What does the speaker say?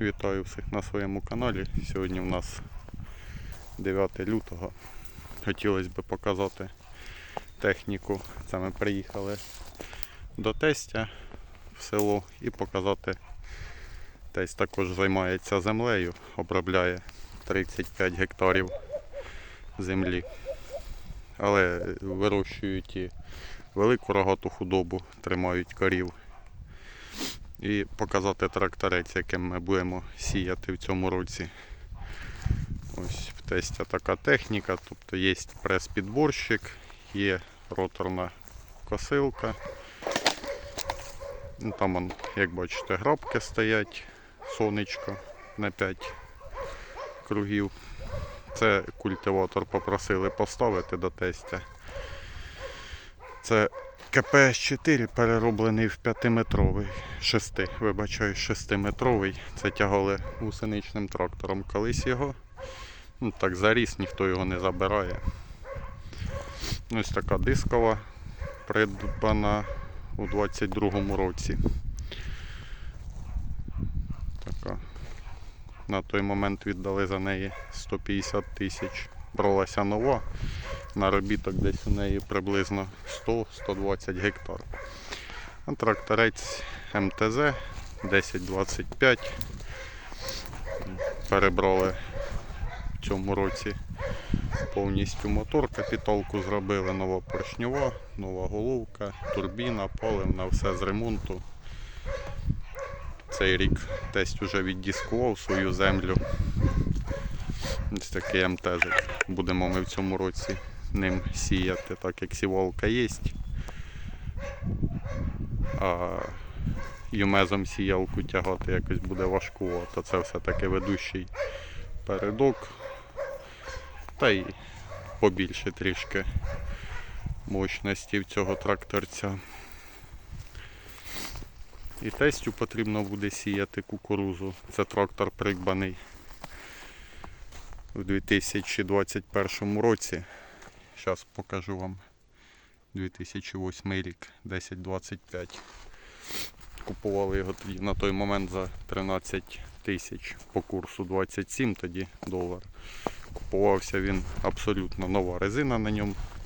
Вітаю всіх на своєму каналі. Сьогодні у нас 9 лютого. Хотілося б показати техніку. Це ми приїхали до тестя в село і показати. Тесть також займається землею, обробляє 35 гектарів землі. Але вирощують і велику рогату худобу, тримають корів і показати тракторець, яким ми будемо сіяти в цьому році. Ось в тесті така техніка, тобто є прес-підборщик, є роторна косилка. Ну, Там, як бачите, грабки стоять, сонечко на 5 кругів. Це культиватор попросили поставити до тестя. Це КПС-4 перероблений в 5-метровий, 6, вибачаю, 6-метровий. Це тягали гусеничним трактором колись його. Ну так заріс, ніхто його не забирає. Ось така дискова, придбана у 22-му році. Така. На той момент віддали за неї 150 тисяч. Бралася нова. Наробіток десь у неї приблизно 100-120 гектар. А тракторець МТЗ 1025. Перебрали в цьому році повністю мотор, капіталку зробили, нова поршньова, нова головка, турбіна, паливна, все з ремонту. Цей рік тесть уже віддіскував свою землю. Ось такий МТЗ. Будемо ми в цьому році ним сіяти, так як сівалка є. А юмезом сіялку тягати якось буде важкувато. Це все-таки ведущий передок. Та й побільше трішки мощності в цього тракторця. І тестю потрібно буде сіяти кукурузу. Це трактор придбаний у 2021 році. Зараз покажу вам 2008 рік, 1025. Купували його тоді на той момент за 13 тисяч по курсу 27 тоді долар. Купувався він абсолютно нова резина на ньому